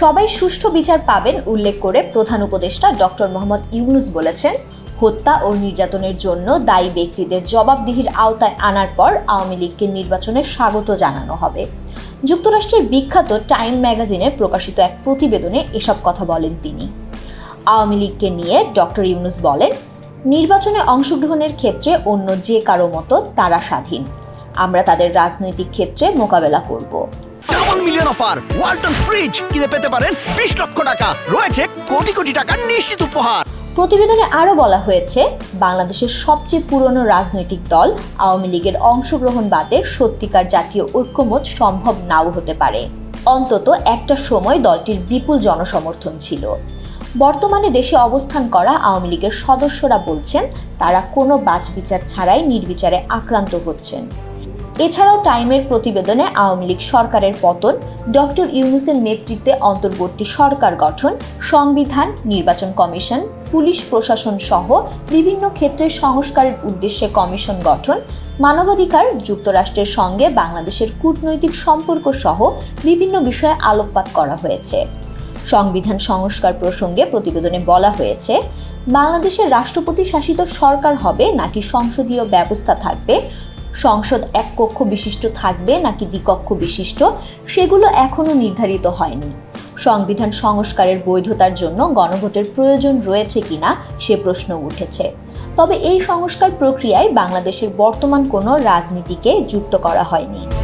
সবাই সুষ্ঠু বিচার পাবেন, উল্লেখ করে প্রধান উপদেষ্টা ডক্টর মোহাম্মদ ইউনুস বলেছেন, হত্যা ও নির্যাতনের জন্য দায়ী ব্যক্তিদের জবাবদিহির আওতায় আনার পর আওয়ামী লীগকে নির্বাচনে স্বাগত জানানো হবে। যুক্তরাষ্ট্রের বিখ্যাত টাইম ম্যাগাজিনে প্রকাশিত এক প্রতিবেদনে এসব কথা বলেন তিনি। আওয়ামী লীগকে নিয়ে ডক্টর ইউনুস বলেন, নির্বাচনে অংশগ্রহণের ক্ষেত্রে অন্য যে কারও মতো তারা স্বাধীন। আমরা তাদের রাজনৈতিক ক্ষেত্রে মোকাবেলা করব। Double million offer Walton fridge কিনে পেতে পারেন বিশ লক্ষ টাকা। রয়েছে কোটি কোটি টাকার নিশ্চিত উপহার। প্রতিবেদনে আরও বলা হয়েছে, বাংলাদেশের সবচেয়ে পুরনো রাজনৈতিক দল আওয়ামী লীগের অংশগ্রহণ বাদে সত্যিকার জাতীয় ঐক্যমত সম্ভব নাও হতে পারে। অন্তত একটা সময় দলটির বিপুল জনসমর্থন ছিল। বর্তমানে দেশে অবস্থান করা আওয়ামী লীগের সদস্যরা বলছেন, তারা কোনো বাছবিচার ছাড়াই নির্বিচারে আক্রান্ত হচ্ছেন। এছাড়াও টাইমের প্রতিবেদনে আওয়ামী লীগ সরকারের পতন, ডক্টর ইউনুসের নেতৃত্বে অন্তর্বর্তী সরকার গঠন, সংবিধান, নির্বাচন কমিশন, পুলিশ প্রশাসন সহ বিভিন্ন ক্ষেত্রে সংস্কারের উদ্দেশ্যে কমিশন গঠন, মানবাধিকার, যুক্তরাষ্ট্রের সঙ্গে বাংলাদেশের কূটনৈতিক সম্পর্ক সহ বিভিন্ন বিষয়ে আলোকপাত করা হয়েছে। সংবিধান সংস্কার প্রসঙ্গে প্রতিবেদনে বলা হয়েছে, বাংলাদেশের রাষ্ট্রপতি শাসিত সরকার হবে নাকি সংসদীয় ব্যবস্থা থাকবে সংসদ এক কক্ষ বিশিষ্ট থাকবে নাকি দ্বিকক্ষ বিশিষ্ট, সেগুলো এখনও নির্ধারিত হয়নি। সংবিধান সংস্কারের বৈধতার জন্য গণভোটের প্রয়োজন রয়েছে কিনা সে প্রশ্ন উঠেছে। তবে এই সংস্কার প্রক্রিয়ায় বাংলাদেশের বর্তমান কোনো রাজনীতিকে যুক্ত করা হয়নি।